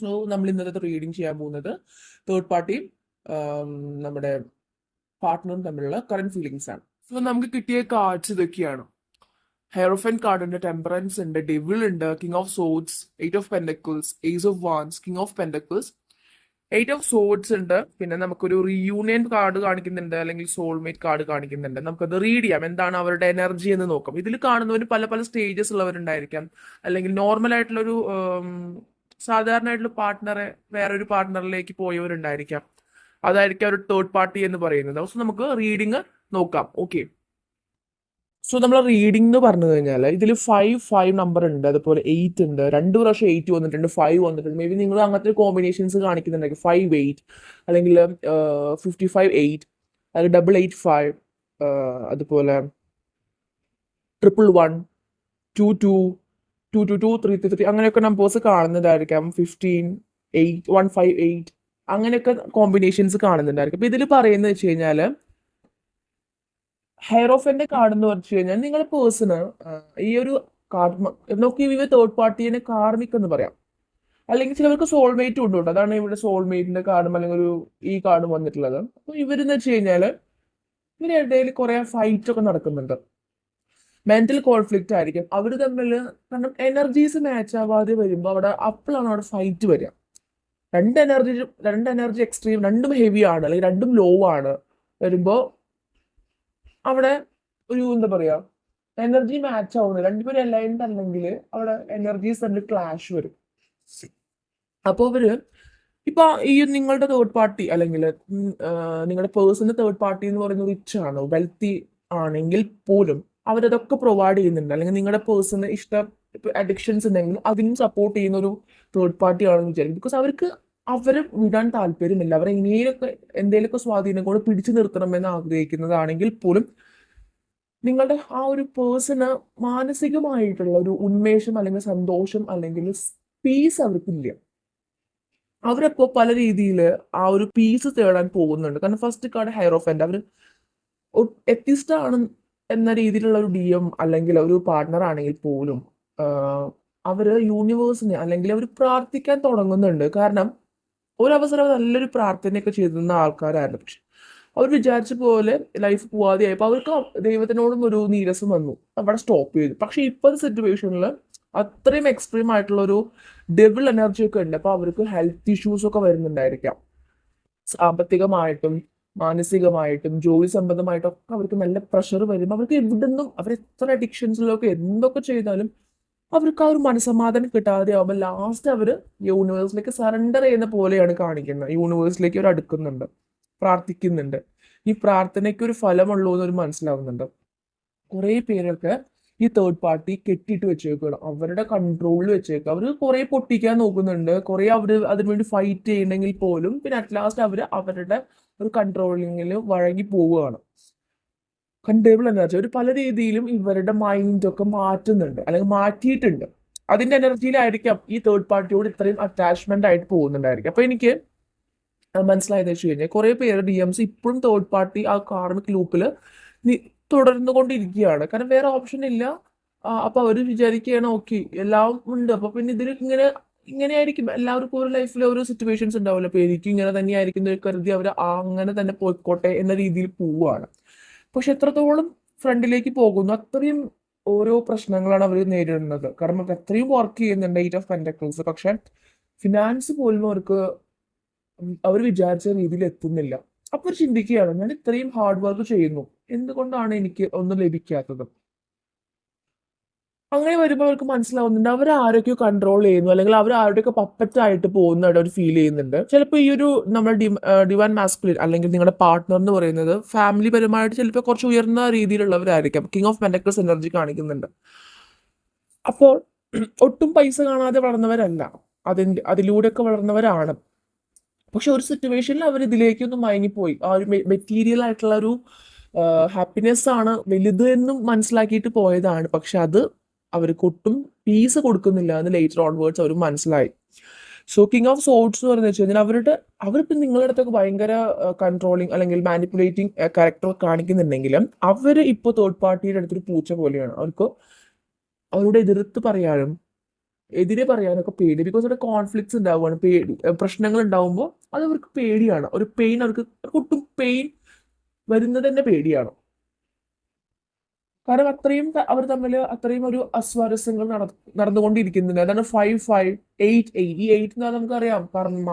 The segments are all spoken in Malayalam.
സോ നമ്മൾ ഇന്നത്തെ റീഡിങ് ചെയ്യാൻ പോകുന്നത് തേർഡ് പാർട്ടിയും നമ്മുടെ പാർട്ട്ണറും തമ്മിലുള്ള കറന്റ് ഫീലിങ്സ് ആണ്. സോ നമുക്ക് കിട്ടിയ കാർഡ്സ് ഇതൊക്കെയാണ്. ഹെയർഫൻ കാർഡ് ഉണ്ട് ടെമ്പറൻസ് ഉണ്ട് ഡെവിൾ ഉണ്ട് king of swords eight of pentacles ace of wands king of pentacles eight of swords ഉണ്ട് പിന്നെ നമുക്കൊരു റീയൂണിയൻ കാർഡ് കാണിക്കുന്നുണ്ട് അല്ലെങ്കിൽ സോൾമേറ്റ് കാർഡ് കാണിക്കുന്നുണ്ട്. നമുക്കത് റീഡ് ചെയ്യാം. എന്താണ് അവരുടെ എനർജി എന്ന് നോക്കാം. ഇതിൽ കാണുന്നവർ പല പല സ്റ്റേജസ് ഉള്ളവരുണ്ടായിരിക്കാം. അല്ലെങ്കിൽ നോർമൽ ആയിട്ടുള്ളൊരു സാധാരണയായിട്ടുള്ള പാർട്ട്ണറെ വേറൊരു പാർട്ട്ണറിലേക്ക് പോയവരുണ്ടായിരിക്കാം. അതായിരിക്കും ഒരു തേർഡ് പാർട്ടി എന്ന് പറയുന്നത്. സോ നമുക്ക് റീഡിങ് നോക്കാം. ഓക്കെ സോ നമ്മൾ റീഡിംഗ് എന്ന് പറഞ്ഞു കഴിഞ്ഞാൽ ഇതിൽ ഫൈവ് ഫൈവ് നമ്പർ ഉണ്ട്. അതുപോലെ എയ്റ്റ് ഉണ്ട്. രണ്ട് പ്രാവശ്യം എയ്റ്റ് വന്നിട്ടുണ്ട് ഫൈവ് വന്നിട്ടുണ്ട്. മേ ബി നിങ്ങൾ അങ്ങനത്തെ കോമ്പിനേഷൻസ് കാണിക്കുന്നുണ്ടെങ്കിൽ ഫൈവ് എയ്റ്റ് അല്ലെങ്കിൽ ഫിഫ്റ്റി ഫൈവ് എയ്റ്റ് അല്ലെങ്കിൽ ഡബിൾ എയ്റ്റ് ഫൈവ് അതുപോലെ triple one two two two two two three three three അങ്ങനെയൊക്കെ numbers കാണുന്നതായിരിക്കാം. Fifteen eight one five eight അങ്ങനെയൊക്കെ കോമ്പിനേഷൻസ് കാണുന്നുണ്ടായിരിക്കും. അപ്പൊ ഇതിൽ പറയുന്നത് വെച്ച് കഴിഞ്ഞാൽ എന്റെ കാർഡ് എന്ന് പറഞ്ഞു കഴിഞ്ഞാൽ നിങ്ങളുടെ പേഴ്സണ് ഈ ഒരു കാർഡ് നോക്കി ഇവ തേർഡ് പാർട്ടിനെ കാർമിക് എന്ന് പറയാം. അല്ലെങ്കിൽ ചിലവർക്ക് സോൾമേറ്റ് ഉണ്ട് കേട്ടോ. അതാണ് ഇവിടെ സോൾമേറ്റിന്റെ കാർഡും അല്ലെങ്കിൽ ഒരു ഈ കാർഡും വന്നിട്ടുള്ളത്. അപ്പൊ ഇവരെന്ന് വെച്ച് കഴിഞ്ഞാൽ ഇവരുടെ ഇടയിൽ കുറെ ഫൈറ്റ് ഒക്കെ നടക്കുന്നുണ്ട്. മെന്റൽ കോൺഫ്ലിക്റ്റ് ആയിരിക്കും. അവർ തമ്മിൽ കാരണം എനർജീസ് മാച്ച് ആവാതെ വരുമ്പോൾ അവിടെ അപ്പോഴാണ് അവിടെ ഫൈറ്റ് വരിക. രണ്ട് എനർജി രണ്ട് എനർജി എക്സ്ട്രീം രണ്ടും ഹെവി ആണ് അല്ലെങ്കിൽ രണ്ടും ലോ ആണ് വരുമ്പോൾ അവിടെ ഒരു എന്താ പറയാ എനർജി മാച്ച് ആവുന്നത് രണ്ടുപേരും അലൈൻഡ് അല്ലെങ്കിൽ അവിടെ എനർജീസ് തമ്മിൽ ക്ലാഷ് വരും. അപ്പോൾ അവർ ഇപ്പൊ ഈ നിങ്ങളുടെ തേർഡ് പാർട്ടി അല്ലെങ്കിൽ നിങ്ങളുടെ പേഴ്സണൽ തേർഡ് പാർട്ടി എന്ന് പറയുന്ന റിച്ച് ആണ്? വെൽത്തി ആണെങ്കിൽ പോലും അവരതൊക്കെ പ്രൊവൈഡ് ചെയ്യുന്നുണ്ട്. അല്ലെങ്കിൽ നിങ്ങളുടെ പേഴ്സണൽ ഇഷ്ട അഡിക്ഷൻസ് ഉണ്ടെങ്കിൽ അതിനും സപ്പോർട്ട് ചെയ്യുന്ന ഒരു തേർഡ് പാർട്ടി ആണെന്ന് വിചാരിക്കും ബിക്കോസ് അവർക്ക് അവരെ വിടാൻ താല്പര്യമില്ല. അവരെ എങ്ങനെയൊക്കെ എന്തെങ്കിലുമൊക്കെ സ്വാധീനം കൊണ്ട് പിടിച്ചു നിർത്തണമെന്ന് ആഗ്രഹിക്കുന്നതാണെങ്കിൽ പോലും നിങ്ങളുടെ ആ ഒരു പേഴ്സണ് മാനസികമായിട്ടുള്ള ഒരു ഉന്മേഷം അല്ലെങ്കിൽ സന്തോഷം അല്ലെങ്കിൽ പീസ് അവർക്കില്ല. അവരപ്പോ പല രീതിയിൽ ആ ഒരു പീസ് തേടാൻ പോകുന്നുണ്ട്. കാരണം ഫസ്റ്റ് കാർഡ് ഹൈറോഫൻഡ് അവർ എത്തിസ്റ്റ് ആണ് എന്ന രീതിയിലുള്ള ഒരു ഡി എം അല്ലെങ്കിൽ ഒരു പാർട്ട്ണർ ആണെങ്കിൽ പോലും അവർ യൂണിവേഴ്സിനെ അല്ലെങ്കിൽ അവർ പ്രാർത്ഥിക്കാൻ തുടങ്ങുന്നുണ്ട്. കാരണം ഒരവസരം നല്ലൊരു പ്രാർത്ഥനയൊക്കെ ചെയ്തിരുന്ന ആൾക്കാരായിരുന്നു. പക്ഷെ അവർ വിചാരിച്ച പോലെ ലൈഫ് പോവാതെ ആയപ്പോൾ അവർക്ക് ദൈവത്തിനോടും ഒരു നീരസം വന്നു. അവിടെ സ്റ്റോപ്പ് ചെയ്തു. പക്ഷെ ഇപ്പോഴത്തെ സിറ്റുവേഷനിൽ അത്രയും എക്സ്ട്രീം ആയിട്ടുള്ള ഒരു ഡെവിൾ എനർജി ഒക്കെ ഉണ്ട്. അപ്പൊ അവർക്ക് ഹെൽത്ത് ഇഷ്യൂസ് ഒക്കെ വരുന്നുണ്ടായിരിക്കാം. സാമ്പത്തികമായിട്ടും മാനസികമായിട്ടും ജോലി സംബന്ധമായിട്ടും ഒക്കെ അവർക്ക് നല്ല പ്രഷർ വരും അവർക്ക് എവിടുന്നും അവർ എത്ര അഡിക്ഷൻസിലൊക്കെ എന്തൊക്കെ ചെയ്താലും അവർക്ക് ആ ഒരു മനസമാധാനം കിട്ടാതെ ആവുമ്പോൾ ലാസ്റ്റ് അവർ യൂണിവേഴ്സിലേക്ക് സറണ്ടർ ചെയ്യുന്ന പോലെയാണ് കാണിക്കുന്നത്. യൂണിവേഴ്സിലേക്ക് അവർ അടുക്കുന്നുണ്ട് പ്രാർത്ഥിക്കുന്നുണ്ട്. ഈ പ്രാർത്ഥനയ്ക്ക് ഒരു ഫലമുള്ളൂ എന്നൊരു മനസ്സിലാവുന്നുണ്ട്. കുറേ പേരൊക്കെ ഈ തേർഡ് പാർട്ടി കെട്ടിയിട്ട് വെച്ചേക്കുകയാണ് അവരുടെ കൺട്രോളിൽ വെച്ചേക്കുക അവർ കുറെ പൊട്ടിക്കാൻ നോക്കുന്നുണ്ട്. കുറെ അവർ അതിനുവേണ്ടി ഫൈറ്റ് ചെയ്യണമെങ്കിൽ പോലും. പിന്നെ അറ്റ് ലാസ്റ്റ് അവർ അവരുടെ ഒരു കൺട്രോളിങ്ങിൽ വഴങ്ങി പോവുകയാണ്. കണ്ടേബിൾ എന്ന് വെച്ചാൽ ഒരു പല രീതിയിലും ഇവരുടെ മൈൻഡൊക്കെ മാറ്റുന്നുണ്ട് അല്ലെങ്കിൽ മാറ്റിയിട്ടുണ്ട്. അതിന്റെ എനർജിയിലായിരിക്കാം ഈ തേർഡ് പാർട്ടിയോട് ഇത്രയും അറ്റാച്ച്മെന്റ് ആയിട്ട് പോകുന്നുണ്ടായിരിക്കും അപ്പോൾ എനിക്ക് മനസ്സിലായത് വെച്ച് കഴിഞ്ഞാൽ കുറെ പേര് ഡി എംസ് ഇപ്പോഴും തേർഡ് പാർട്ടി ആ കാർമിക് ലൂപ്പിൽ തുടർന്നു കൊണ്ടിരിക്കുകയാണ് കാരണം വേറെ ഓപ്ഷൻ ഇല്ല. അപ്പോൾ അവർ വിചാരിക്കുകയാണ് ഓക്കെ എല്ലാം ഉണ്ട്. അപ്പോൾ പിന്നെ ഇതിൽ ഇങ്ങനെ ഇങ്ങനെയായിരിക്കും. എല്ലാവർക്കും ഒരു ലൈഫിൽ ഓരോ സിറ്റുവേഷൻസ് ഉണ്ടാവില്ല അപ്പൊ എനിക്ക് ഇങ്ങനെ തന്നെയായിരിക്കും കരുതി അവർ അങ്ങനെ തന്നെ പോയിക്കോട്ടെ എന്ന രീതിയിൽ പോവുകയാണ്. പക്ഷെ എത്രത്തോളം ഫ്രണ്ടിലേക്ക് പോകുന്നു അത്രയും ഓരോ പ്രശ്നങ്ങളാണ് അവർ നേരിടുന്നത്. കാരണം അവർ അത്രയും വർക്ക് ചെയ്യുന്നുണ്ട് എയ്റ്റ് ഓഫ് പെന്റക്കിൾസ് പക്ഷെ ഫിനാൻസ് പോലും അവർക്ക് അവർ വിചാരിച്ച രീതിയിൽ എത്തുന്നില്ല. അപ്പൊ ചിന്തിക്കുകയാണ് ഞാൻ ഇത്രയും ഹാർഡ് വർക്ക് ചെയ്യുന്നു. എന്തുകൊണ്ടാണ് എനിക്ക് ഒന്നും ലഭിക്കാത്തത്? അങ്ങനെ വരുമ്പോൾ അവർക്ക് മനസ്സിലാവുന്നുണ്ട്. അവർ ആരൊക്കെയോ കൺട്രോൾ ചെയ്യുന്നു. അല്ലെങ്കിൽ അവർ ആരുടെയൊക്കെ പപ്പറ്റായിട്ട് പോകുന്നതായിട്ട് അവർ ഫീൽ ചെയ്യുന്നുണ്ട്. ചിലപ്പോൾ ഈ ഒരു നമ്മുടെ ഡിവാൻ മാസ്കുലിൻ അല്ലെങ്കിൽ നിങ്ങളുടെ പാർട്ട്ണർ എന്ന് പറയുന്നത് ഫാമിലി പരമായിട്ട് ചിലപ്പോൾ കുറച്ച് ഉയർന്ന രീതിയിലുള്ളവരായിരിക്കാം. കിങ് ഓഫ് മെനക്കൽസ് എനർജി കാണിക്കുന്നുണ്ട്. അപ്പോൾ ഒട്ടും പൈസ കാണാതെ വളർന്നവരല്ല. അതിന്റെ അതിലൂടെയൊക്കെ വളർന്നവരാണ്. പക്ഷെ ഒരു സിറ്റുവേഷനിൽ അവർ ഇതിലേക്കൊന്ന് മയങ്ങിപ്പോയി. ആ ഒരു മെറ്റീരിയൽ ആയിട്ടുള്ള ഒരു ഹാപ്പിനെസ് ആണ് വലുത് എന്നും മനസ്സിലാക്കിയിട്ട് പോയതാണ്. പക്ഷെ അത് അവർക്ക് ഒട്ടും പീസ് കൊടുക്കുന്നില്ല എന്ന് ലേറ്റർ ഓൺവേർഡ്സ് അവർ മനസ്സിലായി. സോ കിങ് ഓഫ് സോട്സ് എന്ന് പറഞ്ഞു വെച്ച് കഴിഞ്ഞാൽ അവരുടെ അവരിപ്പോൾ നിങ്ങളുടെ അടുത്തൊക്കെ ഭയങ്കര കൺട്രോളിങ് അല്ലെങ്കിൽ മാനിപ്പുലേറ്റിംഗ് ക്യാരക്ടർ കാണിക്കുന്നുണ്ടെങ്കിലും അവർ ഇപ്പോൾ തേർഡ് പാർട്ടിയുടെ അടുത്തൊരു പൂച്ച പോലെയാണ്. അവർക്ക് അവരോട് എതിർത്ത് പറയാനും എതിരെ പറയാനൊക്കെ പേടി. ബിക്കോസ് അവിടെ കോൺഫ്ലിക്ട്സ് ഉണ്ടാവുകയാണ്. പേടി പ്രശ്നങ്ങൾ ഉണ്ടാവുമ്പോൾ അത് അവർക്ക് പേടിയാണ്. ഒരു പെയിൻ അവർക്ക് ഒട്ടും പെയിൻ വരുന്നത് തന്നെ പേടിയാണ്. കാരണം അത്രയും അവർ തമ്മിൽ അത്രയും ഒരു അസ്വാരസ്യങ്ങൾ നട നടന്നുകൊണ്ടിരിക്കുന്നുണ്ട്. അതാണ് ഫൈവ് ഫൈവ് എയ്റ്റ് എയ്റ്റ് ഈ എയ്റ്റ് എന്ന് നമുക്കറിയാം. കർമ്മ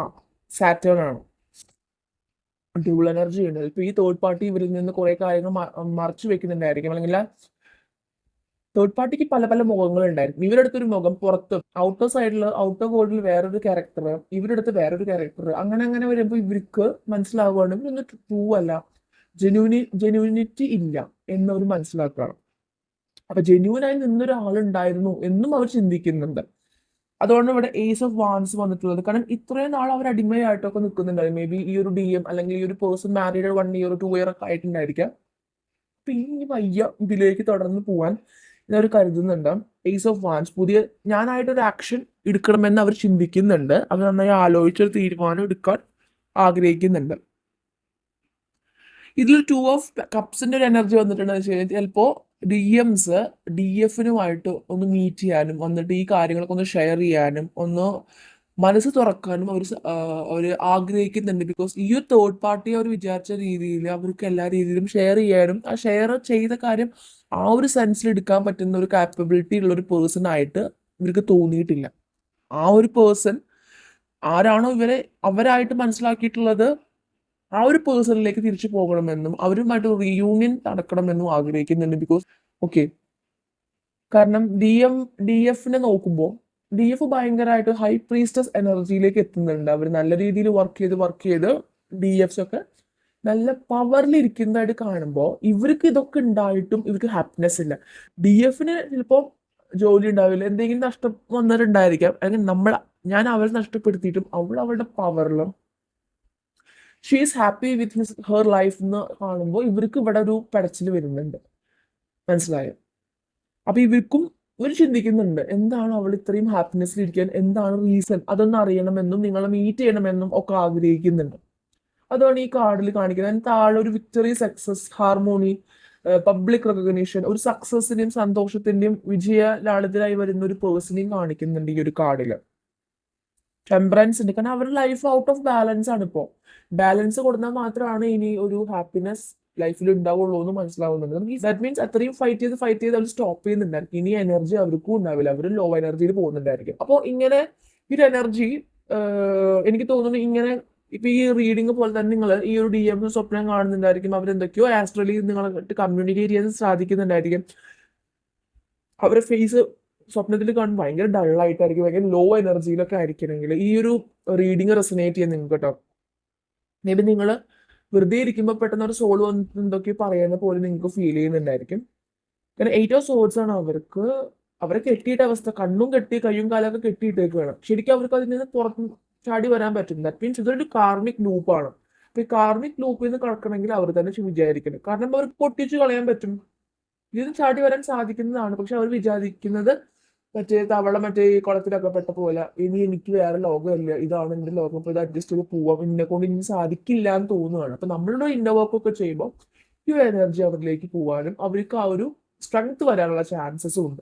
സാറ്റേൺ ആണ്. ഡ്യൂൾ എനർജി ഉണ്ട്. ഇപ്പൊ ഈ തേർഡ് പാർട്ടി ഇവരിൽ നിന്ന് കുറെ കാര്യങ്ങൾ മറച്ചു വെക്കുന്നുണ്ടായിരിക്കും. അല്ലെങ്കിൽ തേർഡ് പാർട്ടിക്ക് പല പല മുഖങ്ങൾ ഉണ്ടായിരുന്നു അടുത്തൊരു മുഖം പുറത്ത് ഔട്ടർ സൈഡിൽ ഔട്ടർ വേൾഡിൽ വേറൊരു ക്യാരക്ടർ ഇവരുടെ അടുത്ത് വേറൊരു ക്യാരക്ടർ അങ്ങനെ അങ്ങനെ വരുമ്പോൾ ഇവർക്ക് മനസ്സിലാവുകയാണ് ഇവരൊന്നും ട്രൂ അല്ല. ജെന്യൂനി ജെന്യൂനിറ്റി ഇല്ല എന്നവർ മനസ്സിലാക്കുകയാണ്. അപ്പൊ ജെന്യൂനായി നിന്നൊരാളുണ്ടായിരുന്നു എന്നും അവർ ചിന്തിക്കുന്നുണ്ട്. അതുകൊണ്ട് ഇവിടെ ഏസ് ഓഫ് വാൻസ് വന്നിട്ടുള്ളത്. കാരണം ഇത്രയും നാൾ അവർ അടിമയായിട്ടൊക്കെ നിൽക്കുന്നുണ്ടായി മേ ബി ഈ ഒരു ഡി എം അല്ലെങ്കിൽ ഈ ഒരു person married one year two year ഒക്കെ ആയിട്ടുണ്ടായിരിക്കാം. ഇനി വയ്യ ഇതിലേക്ക് തുടർന്ന് പോവാൻ അവർ കരുതുന്നുണ്ട്. ഏസ് ഓഫ് വാൻസ് പുതിയ ഞാനായിട്ട് ഒരു ആക്ഷൻ എടുക്കണമെന്ന് അവർ ചിന്തിക്കുന്നുണ്ട്. അവർ നന്നായി ആലോചിച്ചൊരു തീരുമാനം എടുക്കാൻ ആഗ്രഹിക്കുന്നുണ്ട്. ഇതിൽ ടു ഓഫ് കപ്സിന്റെ ഒരു എനർജി വന്നിട്ടുണ്ടെന്ന് വെച്ച് കഴിഞ്ഞാൽ ചിലപ്പോ ഡി എംസ് ഡി എഫിനുമായിട്ട് ഒന്ന് മീറ്റ് ചെയ്യാനും വന്നിട്ട് ഈ കാര്യങ്ങളൊക്കെ ഒന്ന് ഷെയർ ചെയ്യാനും ഒന്ന് മനസ്സ് തുറക്കാനും അവർ അവർ ആഗ്രഹിക്കുന്നുണ്ട്. ബിക്കോസ് ഈ ഒരു തേർഡ് പാർട്ടി അവർ വിചാരിച്ച രീതിയിൽ അവർക്ക് എല്ലാ രീതിയിലും ഷെയർ ചെയ്യാനും ആ ഷെയർ ചെയ്ത കാര്യം ആ ഒരു സെൻസിൽ എടുക്കാൻ പറ്റുന്ന ഒരു കാപ്പബിലിറ്റി ഉള്ള ഒരു പേഴ്സൺ ആയിട്ട് ഇവർക്ക് തോന്നിയിട്ടില്ല. ആ ഒരു പേഴ്സൺ ആരാണോ ഇവരെ അവരായിട്ട് മനസ്സിലാക്കിയിട്ടുള്ളത് ആ ഒരു പേഴ്സണിലേക്ക് തിരിച്ചു പോകണമെന്നും അവരുമായിട്ട് റീയൂണിയൻ നടക്കണമെന്നും ആഗ്രഹിക്കുന്നുണ്ട്. ബിക്കോസ് ഓക്കെ കാരണം ഡി എം ഡി എഫിനെ നോക്കുമ്പോൾ ഡി എഫ് ഭയങ്കരമായിട്ട് ഹൈ പ്രീസ്റ്റസ് എനർജിയിലേക്ക് എത്തുന്നുണ്ട്. അവർ നല്ല രീതിയിൽ വർക്ക് ചെയ്ത് വർക്ക് ചെയ്ത് ഡി എഫ്സ് ഒക്കെ നല്ല പവറിൽ ഇരിക്കുന്നതായിട്ട് കാണുമ്പോൾ ഇവർക്ക് ഇതൊക്കെ ഉണ്ടായിട്ടും ഇവർക്ക് ഹാപ്പിനെസ് ഇല്ല. ഡി എഫിന് ചിലപ്പോൾ ജോലി ഉണ്ടാവില്ല. എന്തെങ്കിലും നഷ്ടം വന്നിട്ടുണ്ടായിരിക്കാം. അല്ലെങ്കിൽ നമ്മൾ ഞാൻ അവരെ നഷ്ടപ്പെടുത്തിയിട്ടും അവൾ അവളുടെ പവറിലും she is happy with his her life എന്ന് കാണുമ്പോൾ ഇവർക്ക് ഇവിടെ ഒരു പടച്ചിൽ വരുന്നുണ്ട്. മനസ്സിലായോ? അപ്പൊ ഇവർക്കും ഇവർ ചിന്തിക്കുന്നുണ്ട് എന്താണ് അവൾ ഇത്രയും ഹാപ്പിനെസ്സിൽ ഇരിക്കാൻ? എന്താണ് റീസൺ അതൊന്ന് അറിയണമെന്നും നിങ്ങളെ മീറ്റ് ചെയ്യണമെന്നും ഒക്കെ ആഗ്രഹിക്കുന്നുണ്ട്. അതാണ് ഈ കാർഡിൽ കാണിക്കുന്നത്. അതിന് താഴെ ഒരു victory success harmony public recognition ഒരു സക്സസിന്റെയും സന്തോഷത്തിന്റെയും വിജയ ലാളിതരായി വരുന്ന ഒരു പേഴ്സണെയും കാണിക്കുന്നുണ്ട് ഈ ഒരു കാർഡിൽ ടെമ്പറൻസ് ഉണ്ട്. കാരണം അവരുടെ ലൈഫ് ഔട്ട് ഓഫ് ബാലൻസ് ആണ് ഇപ്പോൾ ബാലൻസ് കൊടുത്താൽ മാത്രമാണ് ഇനി ഒരു ഹാപ്പിനെസ് ലൈഫിൽ ഉണ്ടാവുള്ളൂ എന്ന് മനസ്സിലാവുന്നുണ്ട് ദാറ്റ് മീൻസ് അത്രയും ഫൈറ്റ് ചെയ്ത് ഫൈറ്റ് ചെയ്ത് അവർ സ്റ്റോപ്പ് ചെയ്യുന്നുണ്ടായിരിക്കും. ഇനി എനർജി അവർക്കും ഉണ്ടാവില്ല. അവർ ലോ എനർജിയിൽ പോകുന്നുണ്ടായിരിക്കും. അപ്പോൾ ഇങ്ങനെ ഈ ഒരു എനർജി എനിക്ക് തോന്നുന്നു ഇങ്ങനെ ഇപ്പൊ ഈ റീഡിംഗ് പോലെ തന്നെ നിങ്ങൾ ഈ ഒരു ഡി എം സ്വപ്നം കാണുന്നുണ്ടായിരിക്കും. അവരെന്തൊക്കെയോ ആസ്ട്രലി നിങ്ങളായിട്ട് കമ്മ്യൂണിക്കേറ്റ് ചെയ്യാൻ സാധിക്കുന്നുണ്ടായിരിക്കും. അവരുടെ ഫേസ് സ്വപ്നത്തിൽ കാണുമ്പോൾ ഭയങ്കര ഡള്ളായിട്ടായിരിക്കും ഭയങ്കര ലോ എനർജിയിലൊക്കെ ആയിരിക്കണമെങ്കിൽ ഈ ഒരു റീഡിങ് റെസനേറ്റ് ചെയ്യാൻ നിങ്ങൾക്ക് കേട്ടോ മേ ബി നിങ്ങൾ വെറുതെ ഇരിക്കുമ്പോൾ പെട്ടെന്ന് ഒരു സോൾ വന്നിട്ട് എന്തൊക്കെ പറയുന്ന പോലെ നിങ്ങൾക്ക് ഫീൽ ചെയ്യുന്നുണ്ടായിരിക്കും. കാരണം എയ്റ്റ് ഓഫ് സോൾസ് ആണ് അവർക്ക് അവരെ കെട്ടിയിട്ട അവസ്ഥ കണ്ണും കെട്ടി കയ്യും കാലൊക്കെ വേണം. ശരിക്കും അവർക്ക് അതിൽ നിന്ന് പുറത്ത് ചാടി വരാൻ പറ്റും ദാറ്റ് മീൻസ് ഇതൊരു കാർമിക് ലൂപ്പാണ് അപ്പൊ ഈ കാർമിക് ലൂപ്പിൽ നിന്ന് കടക്കണമെങ്കിൽ അവർ തന്നെ വിചാരിക്കണം. കാരണം അവർക്ക് പൊട്ടിച്ചു കളയാൻ പറ്റും. ഇതിന് ചാടി വരാൻ സാധിക്കുന്നതാണ്. പക്ഷെ അവർ വിചാരിക്കുന്നത് മറ്റേ തവള മറ്റേ ഈ കുളത്തിലൊക്കെ പെട്ട പോലെ ഇനി എനിക്ക് വേറെ ലോകമില്ല. ഇതാണ് എന്റെ ലോകം. അപ്പൊ ഇത് അഡ്ജസ്റ്റ് ചെയ്ത് പോവാം. എന്നെ കൊണ്ട് ഇനി സാധിക്കില്ല എന്ന് തോന്നുകയാണ് അപ്പൊ നമ്മളുടെ ഇന്നർ വർക്ക് ഒക്കെ ചെയ്യുമ്പോൾ ഈ എനർജി അവരിലേക്ക് പോവാനും അവർക്ക് ആ ഒരു സ്ട്രെങ്ത് വരാനുള്ള ചാൻസസും ഉണ്ട്.